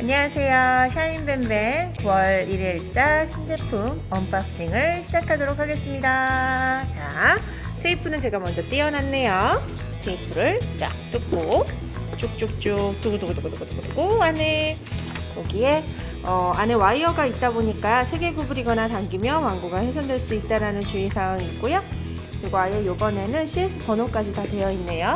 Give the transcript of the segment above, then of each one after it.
안녕하세요. 샤인뱀뱀 9월 1일자 신제품 언박싱을 시작하도록 하겠습니다. 자, 테이프는 제가 먼저 띄워놨네요. 테이프를 쫙 뜯고 쭉쭉쭉 두구두구두구두구두구 안에 여기에 어, 안에 와이어가 있다 보니까 세게 구부리거나 당기면 완구가 훼손될 수 있다는 주의사항이 있고요. 그리고 아예 이번에는 CS 번호까지 다 되어 있네요.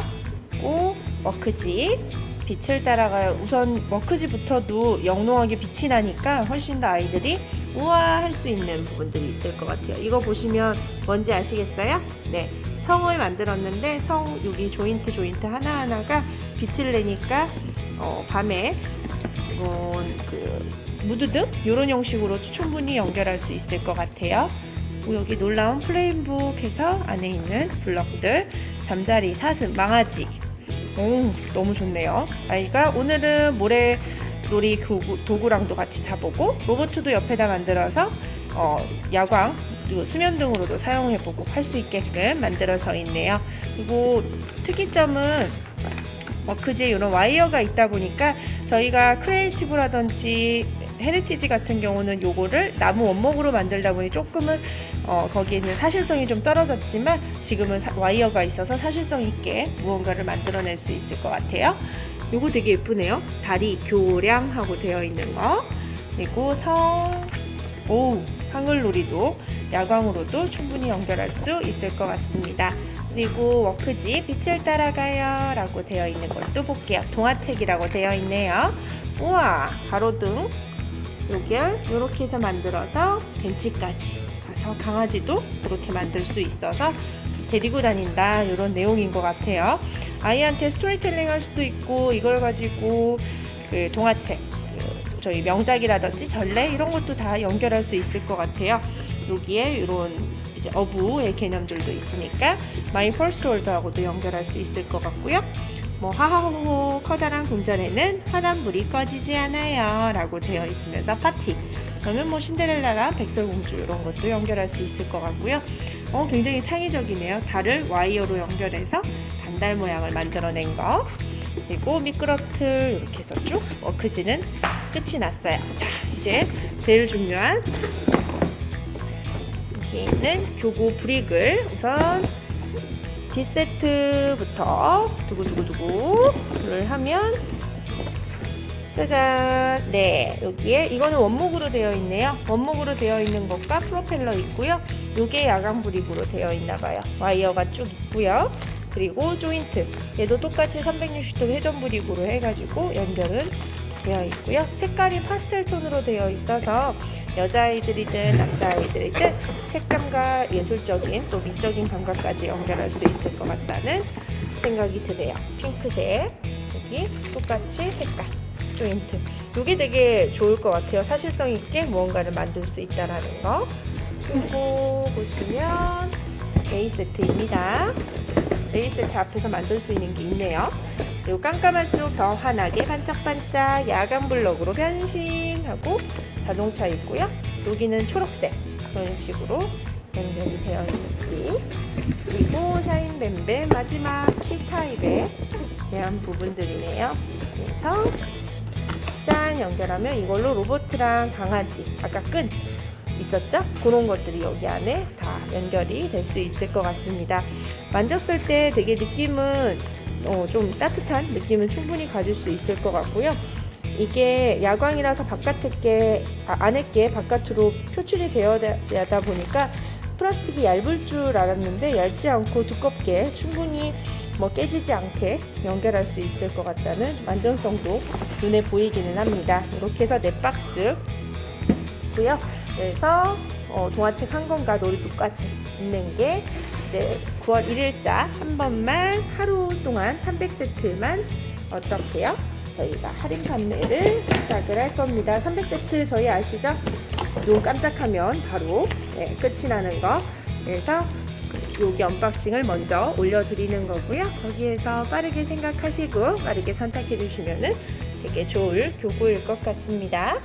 오, 워크지, 빛을 따라가요. 우선 워크지부터도 영롱하게 빛이 나니까 훨씬 더 아이들이 우와 할 수 있는 부분들이 있을 것 같아요. 이거 보시면 뭔지 아시겠어요? 네. 성을 만들었는데 성 여기 조인트 조인트 하나하나가 빛을 내니까 어, 밤에 이건 그 무드등 이런 형식으로 충분히 연결할 수 있을 것 같아요. 여기 놀라운 플레임북해서 안에 있는 블럭들 잠자리 사슴 망아지 오, 너무 좋네요. 아이가 오늘은 모래 놀이 도구, 도구랑도 같이 잡보고 로봇도 옆에다 만들어서 어, 야광 그리고 수면 등으로도 사용해보고 할 수 있게끔 만들어져 있네요. 그리고 특이점은 워크지에 이런 와이어가 있다 보니까 저희가 크리에이티브라든지 헤리티지 같은 경우는 요거를 나무 원목으로 만들다 보니 조금은 어, 거기에 는 사실성이 좀 떨어졌지만 지금은 사- 와이어가 있어서 사실성 있게 무언가를 만들어낼 수 있을 것 같아요. 요거 되게 예쁘네요. 다리 교량하고 되어 있는 거. 그리고 성, 오, 하늘놀이도 야광으로도 충분히 연결할 수 있을 것 같습니다. 그리고 워크지 빛을 따라가요 라고 되어 있는 걸 또 볼게요. 동화책이라고 되어 있네요. 우와, 가로등. 요게 이렇게 해서 만들어서 벤치까지 가서 강아지도 이렇게 만들 수 있어서 데리고 다닌다 이런 내용인 것 같아요. 아이한테 스토리텔링 할 수도 있고 이걸 가지고 그 동화책 그 저희 명작이라든지 전래 이런 것도 다 연결할 수 있을 것 같아요. 여기에 이런 이제 어부의 개념들도 있으니까 마이 퍼스트 월드하고도 연결할 수 있을 것 같고요. 뭐 하하호호 커다란 궁전에는 환한불이 꺼지지 않아요 라고 되어 있으면서 파티. 그러면 뭐 신데렐라랑 백설공주 이런 것도 연결할 수 있을 것 같고요. 어, 굉장히 창의적이네요. 달을 와이어로 연결해서 반달 모양을 만들어낸 거. 그리고 미끄러틀 이렇게 해서 쭉 워크지는 끝이 났어요. 자 이제 제일 중요한 여기 있는 교고 브릭을 우선 D세트부터 두구두구두구를 하면 짜잔. 네 여기에 이거는 원목으로 되어 있네요. 원목으로 되어 있는 것과 프로펠러 있고요. 요게 야광 브릭으로 되어 있나 봐요. 와이어가 쭉 있고요. 그리고 조인트. 얘도 똑같이 360도 회전 브릭으로 해가지고 연결은 되어 있고요. 색깔이 파스텔 톤으로 되어 있어서 여자아이들이든 남자아이들이든 색감과 예술적인 또 미적인 감각까지 연결할 수 있을 것 같다는 생각이 드네요. 핑크색 여기 똑같이 색깔 조인트 이게 되게 좋을 것 같아요. 사실성 있게 무언가를 만들 수 있다라는 거 그리고 보시면 A 세트입니다. A 세트 앞에서 만들 수 있는 게 있네요. 깜깜한 숲더 환하게 반짝반짝 야간 블럭으로 변신하고 자동차 있고요. 여기는 초록색 그런 식으로 연결이 되어 있는 기 그리고 샤인뱀뱀 마지막 C타입에 대한 부분들이네요. 그래서 짠 연결하면 이걸로 로봇이랑 강아지 아까 끈 있었죠? 그런 것들이 여기 안에 다 연결이 될 수 있을 것 같습니다. 만졌을 때 되게 느낌은 어, 좀 따뜻한 느낌을 충분히 가질 수 있을 것 같고요. 이게 야광이라서 바깥에 게 아, 안에 게 바깥으로 표출이 되어야 보니까 플라스틱이 얇을 줄 알았는데 얇지 않고 두껍게 충분히 뭐 깨지지 않게 연결할 수 있을 것 같다는 완전성도 눈에 보이기는 합니다. 이렇게 해서 네 박스 있고요. 그래서 어, 동화책 한 권과 놀이북까지 있는 게 이제 9월 1일자 한 번만 하루 동안 300세트만 어떻게요? 저희가 할인 판매를 시작을 할 겁니다. 300세트 저희 아시죠? 눈 깜짝하면 바로 네, 끝이 나는 거. 그래서 여기 언박싱을 먼저 올려드리는 거고요. 거기에서 빠르게 생각하시고 빠르게 선택해 주시면 되게 좋을 교구일 것 같습니다.